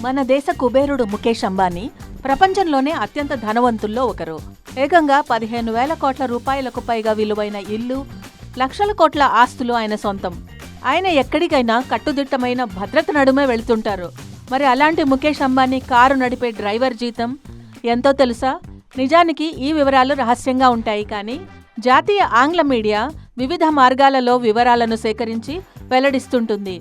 మన దేశ కుబేరుడు ముఖేష్ అంబానీ ప్రపంచంలోనే అత్యంత ధనవంతుల్లో ఒకరు. ఏకంగా పదిహేను వేల కోట్ల రూపాయలకు పైగా విలువైన ఇల్లు లక్షల కోట్ల ఆస్తులు ఆయన సొంతం. ఆయన ఎక్కడికైనా కట్టుదిట్టమైన భద్రత నడుమే వెళ్తుంటారు. మరి అలాంటి ముఖేష్ అంబానీ కారు నడిపే డ్రైవర్ జీతం ఎంతో తెలుసా? నిజానికి ఈ వివరాలు రహస్యంగా ఉంటాయి కానీ జాతీయ ఆంగ్ల మీడియా వివిధ మార్గాలలో వివరాలను సేకరించి వెల్లడిస్తుంటుంది.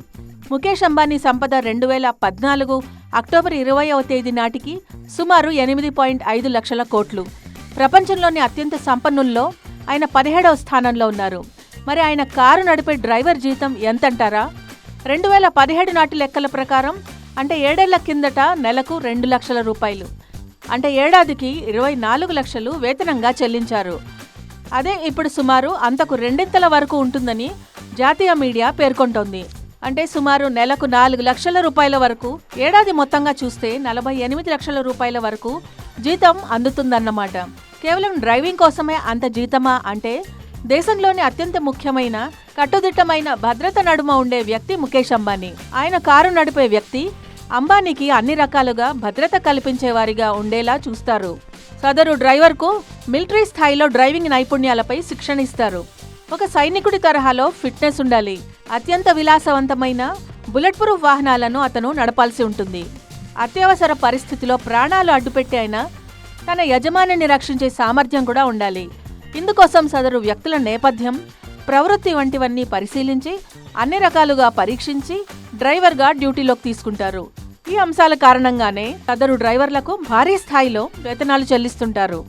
ముఖేష్ అంబానీ సంపద రెండు వేల పద్నాలుగు అక్టోబర్ ఇరవైవ తేదీ నాటికి సుమారు ఎనిమిది పాయింట్ ఐదు లక్షల కోట్లు. ప్రపంచంలోని అత్యంత సంపన్నుల్లో ఆయన పదిహేడవ స్థానంలో ఉన్నారు. మరి ఆయన కారు నడిపే డ్రైవర్ జీతం ఎంతంటారా? రెండు వేల పదిహేడు నాటి లెక్కల ప్రకారం అంటే ఏడేళ్ళ కిందట నెలకు రెండు లక్షల రూపాయలు. అంటే ఏడాదికి ఇరవై నాలుగు లక్షలు వేతనంగా చెల్లించారు. అదే ఇప్పుడు సుమారు అంతకు రెండింతల వరకు ఉంటుందని జాతీయ మీడియా పేర్కొంటోంది. అంటే సుమారు నెలకు నాలుగు లక్షల రూపాయల వరకు ఏడాది మొత్తంగా చూస్తే నలభై ఎనిమిది లక్షల రూపాయల వరకు జీతం అందుతుందన్నమాట. కేవలం డ్రైవింగ్ కోసమే అంత జీతమా అంటే దేశంలోని అత్యంత ముఖ్యమైన కట్టుదిట్టమైన భద్రత నడుమ ఉండే వ్యక్తి ముఖేష్ అంబానీ. ఆయన కారు నడిపే వ్యక్తి అంబానీకి అన్ని రకాలుగా భద్రత కల్పించేవారిగా ఉండేలా చూస్తారు. సదరు డ్రైవర్కు మిలిటరీ స్థాయిలో డ్రైవింగ్ నైపుణ్యాలపై శిక్షణ ఇస్తారు ఒక సైనికుడి తరహాలో ఫిట్నెస్ ఉండాలి. అత్యంత విలాసవంతమైన బుల్లెట్ ప్రూఫ్ వాహనాలను అతను నడపాల్సి ఉంటుంది. అత్యవసర పరిస్థితిలో ప్రాణాలు అడ్డుపెట్టి అయినా తన యజమానిని రక్షించే సామర్థ్యం కూడా ఉండాలి. ఇందుకోసం సదరు వ్యక్తుల నేపథ్యం ప్రవృత్తి వంటివన్నీ పరిశీలించి అన్ని రకాలుగా పరీక్షించి డ్రైవర్గా డ్యూటీలోకి తీసుకుంటారు. ఈ అంశాల కారణంగానే సదరు డ్రైవర్లకు భారీ స్థాయిలో వేతనాలు చెల్లిస్తుంటారు.